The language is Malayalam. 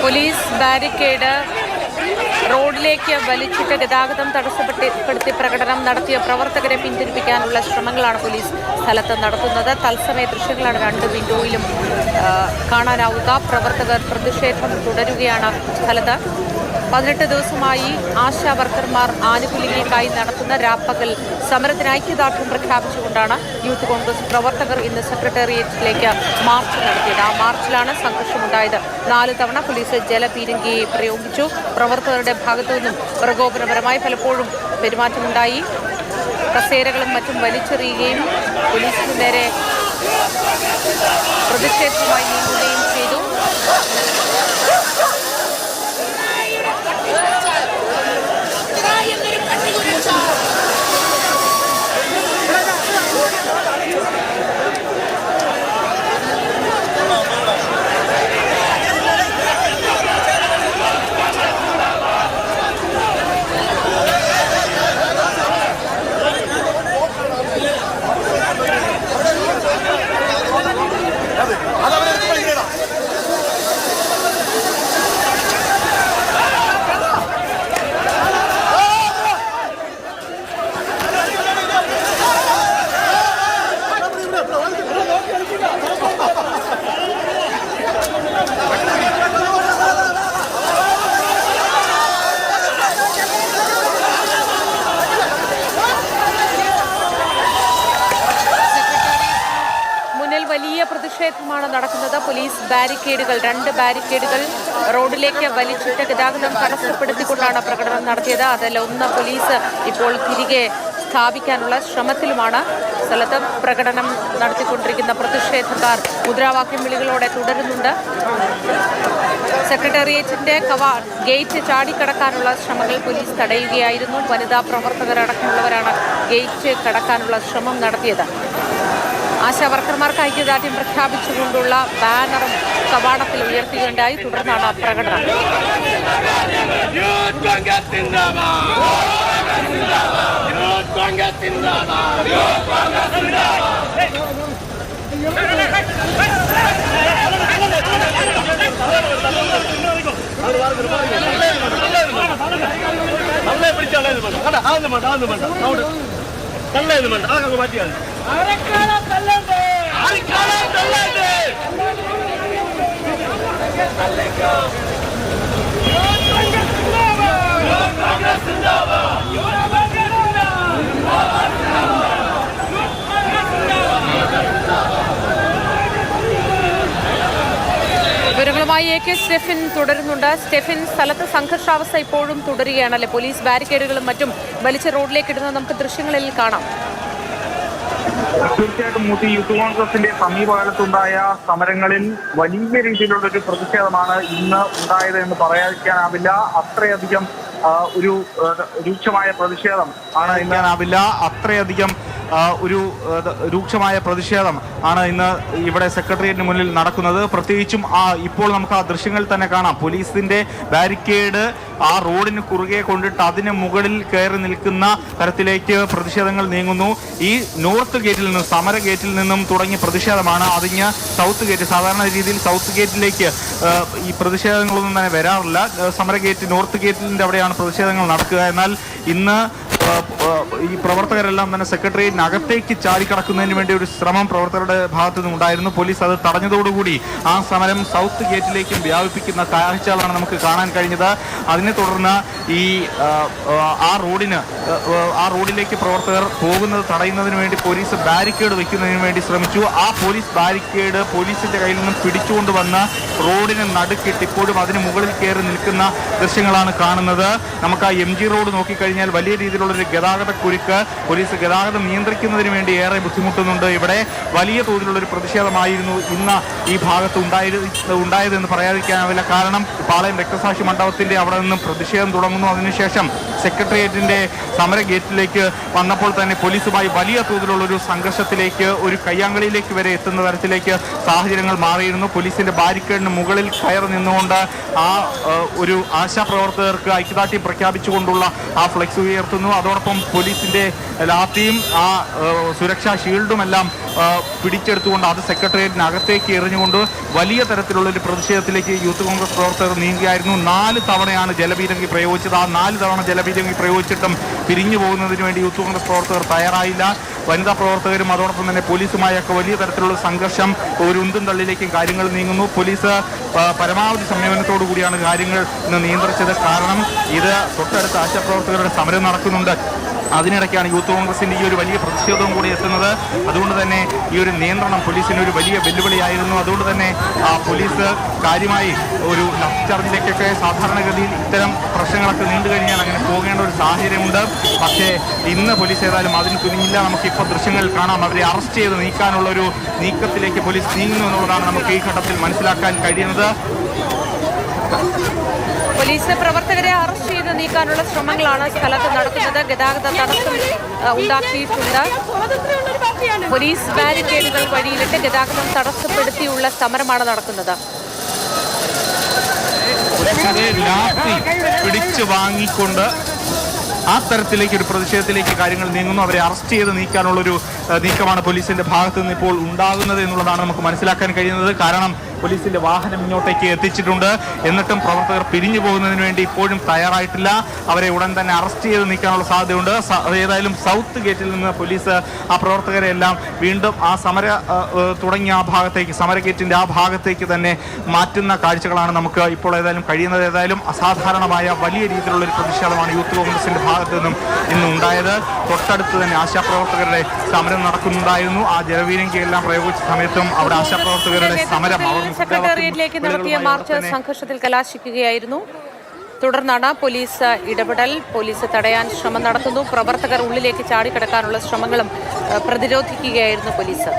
പോലീസ് ബാരിക്കേഡ് റോഡിലേക്ക് വലിച്ചിട്ട് ഗതാഗതം തടസ്സപ്പെടുത്തി പ്രകടനം നടത്തിയ പ്രവർത്തകരെ പിന്തിരിപ്പിക്കാനുള്ള ശ്രമങ്ങളാണ് പോലീസ് സ്ഥലത്ത് നടത്തുന്നത്. തത്സമയ ദൃശ്യങ്ങളാണ് രണ്ട് വിൻഡോയിലും കാണാനാവുക. പ്രവർത്തകർ പ്രതിഷേധം തുടരുകയാണ് സ്ഥലത്ത് പതിനെട്ട് ദിവസമായി ആശാ വർക്കർമാർ ആനുകൂല്യങ്ങൾക്കായി നടത്തുന്ന രാപ്പകൽ സമരത്തിന് ഐക്യദാർഢ്യം പ്രഖ്യാപിച്ചുകൊണ്ടാണ് യൂത്ത് കോൺഗ്രസ് പ്രവർത്തകർ ഇന്ന് സെക്രട്ടേറിയറ്റിലേക്ക് മാർച്ച് നടത്തിയത്. ആ മാർച്ചിലാണ് സംഘർഷമുണ്ടായത്. നാല് തവണ പോലീസ് ജലപീരങ്കിയെ പ്രയോഗിച്ചു. പ്രവർത്തകരുടെ ഭാഗത്തു നിന്നും പ്രകോപനപരമായി പലപ്പോഴും പെരുമാറ്റമുണ്ടായി. കസേരകളും മറ്റും വലിച്ചെറിയുകയും പോലീസിന് നേരെ പ്രതിഷേധവുമായി നീങ്ങുകയും ചെയ്തു മുന്നിൽ പ്രതിഷേധമാണ് നടക്കുന്നത്. പോലീസ് ബാരിക്കേഡുകൾ രണ്ട് ബാരിക്കേഡുകൾ റോഡിലേക്ക് വലിച്ചിട്ട് ഗതാഗതം തടസ്സപ്പെടുത്തിക്കൊണ്ടാണ് പ്രകടനം നടത്തിയത്. അതിൽ ഒന്ന് പോലീസ് ഇപ്പോൾ തിരികെ സ്ഥാപിക്കാനുള്ള ശ്രമത്തിലുമാണ് സ്ഥലത്ത് പ്രകടനം നടത്തിക്കൊണ്ടിരിക്കുന്ന പ്രതിഷേധക്കാർ. മുദ്രാവാക്യം വിളികളോടെ തുടരുന്നുണ്ട്. സെക്രട്ടേറിയറ്റിന്റെ കവാ ഗേറ്റ് ചാടിക്കടക്കാനുള്ള ശ്രമങ്ങൾ പോലീസ് തടയുകയായിരുന്നു. വനിതാ പ്രവർത്തകരടക്കമുള്ളവരാണ് ഗേറ്റ് കടക്കാനുള്ള ശ്രമം നടത്തിയത്. ആശാ വർക്കർമാർക്ക് ഐക്യദാർഢ്യം പ്രഖ്യാപിച്ചുകൊണ്ടുള്ള ബാനറും കവാടത്തിൽ ഉയർത്തുകയുണ്ടായി തുടർന്നാണ് പ്രകടനം പിടിച്ചാളേന്ന് വേണ്ട കണ്ട വേണ്ട അതൊന്നും വേണ്ട അവിടെ തള്ളേന്ന് വേണ്ട അതൊക്കെ തള്ളേണ്ടത് വിവരങ്ങളുമായി എ കെ സ്റ്റെഫിൻ തുടരുന്നുണ്ട്. സ്റ്റെഫിൻ സ്ഥലത്ത് സംഘർഷാവസ്ഥ ഇപ്പോഴും തുടരുകയാണല്ലേ? പോലീസ് ബാരിക്കേഡുകളും മറ്റും വലിച്ച റോഡിലേക്ക് ഇടുന്നത് നമുക്ക് ദൃശ്യങ്ങളിൽ കാണാം. തീർച്ചയായിട്ടും മൂത്തി യൂത്ത് കോൺഗ്രസിന്റെ സമീപകാലത്തുണ്ടായ സമരങ്ങളിൽ വലിയ രീതിയിലുള്ള ഒരു പ്രതിഷേധമാണ് ഇന്ന് ഉണ്ടായത് എന്ന് പറയാതിരിക്കാനാവില്ല. അത്രയധികം ഒരു രൂക്ഷമായ പ്രതിഷേധം ആണ് ഇന്നാവില്ല അത്രയധികം ഒരു രൂക്ഷമായ പ്രതിഷേധം ആണ് ഇന്ന് ഇവിടെ സെക്രട്ടേറിയറ്റിന് മുന്നിൽ നടക്കുന്നത്. പ്രത്യേകിച്ചും ആ ഇപ്പോൾ നമുക്ക് ആ ദൃശ്യങ്ങൾ തന്നെ കാണാം. പോലീസിന്റെ ബാരിക്കേഡ് ആ റോഡിന് കുറുകെ കൊണ്ടിട്ട് അതിന് മുകളിൽ കയറി നിൽക്കുന്ന തരത്തിലേക്ക് പ്രതിഷേധങ്ങൾ നീങ്ങുന്നു. ഈ നോർത്ത് ഗേറ്റിൽ നിന്നും സമര ഗേറ്റിൽ നിന്നും തുടങ്ങിയ പ്രതിഷേധമാണ് അതിഞ്ഞ് സൗത്ത് ഗേറ്റ് സാധാരണ രീതിയിൽ സൗത്ത് ഗേറ്റിലേക്ക് ഈ പ്രതിഷേധങ്ങളൊന്നും തന്നെ വരാറില്ല. സമര ഗേറ്റ് നോർത്ത് ഗേറ്റിന്റെ അവിടെയാണ് പ്രതിഷേധങ്ങൾ നടക്കുക. എന്നാൽ ഇന്ന് ഈ പ്രവർത്തകരെല്ലാം തന്നെ സെക്രട്ടേറിയറ്റിനകത്തേക്ക് ചാടിക്കടക്കുന്നതിന് വേണ്ടി ഒരു ശ്രമം പ്രവർത്തകരുടെ ഭാഗത്തു നിന്നുണ്ടായിരുന്നു. പോലീസ് അത് തടഞ്ഞതോടുകൂടി ആ സമരം സൗത്ത് ഗേറ്റിലേക്കും വ്യാപിപ്പിക്കുന്ന കാഴ്ചകളാണ് നമുക്ക് കാണാൻ കഴിഞ്ഞത്. അതിനെ തുടർന്ന് ഈ ആ, റോഡിന് ആ, റോഡിലേക്ക് പ്രവർത്തകർ പോകുന്നത് തടയുന്നതിന് വേണ്ടി പോലീസ് ബാരിക്കേഡ് വെക്കുന്നതിന് വേണ്ടി ശ്രമിച്ചു. ആ പോലീസ് ബാരിക്കേഡ് പോലീസിന്റെ കയ്യിൽ നിന്നും പിടിച്ചുകൊണ്ട് വന്ന് റോഡിന് നടുക്കിട്ട് ഇപ്പോഴും അതിന് മുകളിൽ കയറി നിൽക്കുന്ന ദൃശ്യങ്ങളാണ് കാണുന്നത്. നമുക്ക് ആ എം ജി റോഡ് നോക്കിക്കഴിഞ്ഞാൽ വലിയ രീതിയിലുള്ള ഒരു ഗതാഗത കുരുക്ക് പോലീസ് ഗതാഗതം നിയന്ത്രിക്കുന്നതിന് വേണ്ടി ഏറെ ബുദ്ധിമുട്ടുന്നുണ്ട്. ഇവിടെ വലിയ തോതിലുള്ള ഒരു പ്രതിഷേധമായിരുന്നു ഇന്ന് ഈ ഭാഗത്ത് ഉണ്ടായത് ഉണ്ടായതെന്ന് പറയാതിരിക്കാനാവില്ല. കാരണം പാളയം രക്തസാക്ഷി മണ്ഡപത്തിന്റെ അവിടെ നിന്നും പ്രതിഷേധം തുടങ്ങുന്നു. അതിനുശേഷം സെക്രട്ടേറിയറ്റിന്റെ സമര ഗേറ്റിലേക്ക് വന്നപ്പോൾ തന്നെ പോലീസുമായി വലിയ തോതിലുള്ള ഒരു സംഘർഷത്തിലേക്ക് ഒരു കയ്യാങ്കളിയിലേക്ക് വരെ എത്തുന്ന തരത്തിലേക്ക് സാഹചര്യങ്ങൾ മാറിയിരുന്നു. പോലീസിന്റെ ബാരിക്കേഡിന് മുകളിൽ കയറി നിന്നുകൊണ്ട് ആ ഒരു ആശാപ്രവർത്തകർക്ക് ഐക്യദാർഢ്യം പ്രഖ്യാപിച്ചുകൊണ്ടുള്ള ആ ഫ്ലെക്സ് ഉയർത്തുന്നു. അതോടൊപ്പം പോലീസിന്റെ ലാത്തിയും ആ സുരക്ഷാ ഷീൽഡും എല്ലാം പിടിച്ചെടുത്തുകൊണ്ട് അത് സെക്രട്ടേറിയറ്റിനകത്തേക്ക് എറിഞ്ഞുകൊണ്ട് വലിയ തരത്തിലുള്ള ഒരു പ്രതിഷേധത്തിലേക്ക് യൂത്ത് കോൺഗ്രസ് പ്രവർത്തകർ നീങ്ങുകയായിരുന്നു നാല് തവണയാണ് ജലപീരങ്കി പ്രയോഗിച്ചത്. ആ നാല് തവണ ജലപീരങ്കി പ്രയോഗിച്ചിട്ടും പിരിഞ്ഞു പോകുന്നതിന് വേണ്ടി യൂത്ത് കോൺഗ്രസ് പ്രവർത്തകർ തയ്യാറായില്ല. വനിതാ പ്രവർത്തകരും അതോടൊപ്പം തന്നെ പോലീസുമായൊക്കെ വലിയ തരത്തിലുള്ള സംഘർഷം ഒരു ഉന്തും തള്ളിലേക്കും കാര്യങ്ങൾ നീങ്ങുന്നു. പോലീസ് പരമാവധി സംയമനത്തോടു കൂടിയാണ് കാര്യങ്ങൾ ഇന്ന് നിയന്ത്രിച്ചത്. കാരണം ഇത് തൊട്ടടുത്ത് ആശാപ്രവർത്തകരുടെ സമരം നടക്കുന്നുണ്ട്. അതിനിടയ്ക്കാണ് യൂത്ത് കോൺഗ്രസിന്റെ ഈ ഒരു വലിയ പ്രതിഷേധവും കൂടി എത്തുന്നത്. അതുകൊണ്ട് തന്നെ ഈ ഒരു നിയന്ത്രണം പോലീസിന് ഒരു വലിയ വെല്ലുവിളിയായിരുന്നു. അതുകൊണ്ട് തന്നെ പോലീസ് കാര്യമായി ഒരു ചാർജിലേക്കൊക്കെ സാധാരണഗതിയിൽ ഇത്തരം പ്രശ്നങ്ങളൊക്കെ നീണ്ടു കഴിഞ്ഞാൽ അങ്ങനെ പോകേണ്ട ഒരു സാഹചര്യമുണ്ട്. പക്ഷേ ഇന്ന് പോലീസ് ഏതായാലും അതിന് തുനിഞ്ഞില്ല നമുക്കിപ്പോൾ ദൃശ്യങ്ങൾ കാണാം. അവരെ അറസ്റ്റ് ചെയ്ത് നീക്കാനുള്ള ഒരു നീക്കത്തിലേക്ക് പോലീസ് നീങ്ങുന്നു എന്നുള്ളതാണ് നമുക്ക് ഈ ഘട്ടത്തിൽ മനസ്സിലാക്കാൻ കഴിയുന്നത്. പോലീസ് പ്രവർത്തകരെ അറസ്റ്റ് ചെയ്ത് നീക്കാനുള്ള ശ്രമങ്ങളാണ് സ്ഥലത്ത് നടക്കുന്നത്. ഗതാഗത തടസ്സം ഉണ്ടാക്കിയിട്ടുണ്ട്. പോലീസ് ബാരിക്കേഡുകൾ വഴിയിലിട്ട് ഗതാഗതം തടസ്സപ്പെടുത്തിയുള്ള സമരമാണ് നടക്കുന്നത്. ലാത്തി പിടിച്ചു വാങ്ങിക്കൊണ്ട് ആ തരത്തിലേക്ക് ഒരു പ്രതിഷേധത്തിലേക്ക് കാര്യങ്ങൾ നീങ്ങുന്നു. അവരെ അറസ്റ്റ് ചെയ്ത് നീക്കാനുള്ളൊരു നീക്കമാണ് പോലീസിന്റെ ഭാഗത്ത് നിന്ന് ഇപ്പോൾ ഉണ്ടാകുന്നത് എന്നുള്ളതാണ് നമുക്ക് മനസ്സിലാക്കാൻ കഴിയുന്നത്. കാരണം പോലീസിന്റെ വാഹനം ഇങ്ങോട്ടേക്ക് എത്തിച്ചിട്ടുണ്ട്. എന്നിട്ടും പ്രവർത്തകർ പിരിഞ്ഞു പോകുന്നതിന് വേണ്ടി ഇപ്പോഴും തയ്യാറായിട്ടില്ല. അവരെ ഉടൻ തന്നെ അറസ്റ്റ് ചെയ്ത് നീക്കാനുള്ള സാധ്യതയുണ്ട്. ഏതായാലും സൗത്ത് ഗേറ്റിൽ നിന്ന് പോലീസ് ആ പ്രവർത്തകരെ എല്ലാം വീണ്ടും ആ സമര തുടങ്ങിയ ആ ഭാഗത്തേക്ക് സമര ഗേറ്റിന്റെ ആ ഭാഗത്തേക്ക് തന്നെ മാറ്റുന്ന കാഴ്ചകളാണ് നമുക്ക് ഇപ്പോൾ ഏതായാലും കഴിയുന്നത്. ഏതായാലും അസാധാരണമായ വലിയ രീതിയിലുള്ള ഒരു പ്രതിഷേധമാണ് യൂത്ത് കോൺഗ്രസിന്റെ ഭാഗത്ത് നിന്നും ഇന്ന് ഉണ്ടായത്. തൊട്ടടുത്ത് തന്നെ ആശാപ്രവർത്തകരുടെ സമരം നടക്കുന്നുണ്ടായിരുന്നു. ആ ജലവീരങ്കിയെല്ലാം പ്രയോഗിച്ച സമയത്തും അവിടെ ആശാപ്രവർത്തകരുടെ സമരം അവർ സെക്രട്ടേറിയറ്റിലേക്ക് നടത്തിയ മാർച്ച് സംഘർഷത്തിൽ കലാശിക്കുകയായിരുന്നു. തുടർന്നാണ് പോലീസ് ഇടപെടൽ. പോലീസ് തടയാൻ ശ്രമം നടത്തുന്നു. പ്രവർത്തകർ ഉള്ളിലേക്ക് ചാടിക്കടക്കാനുള്ള ശ്രമങ്ങളും പ്രതിരോധിക്കുകയായിരുന്നു പോലീസ്.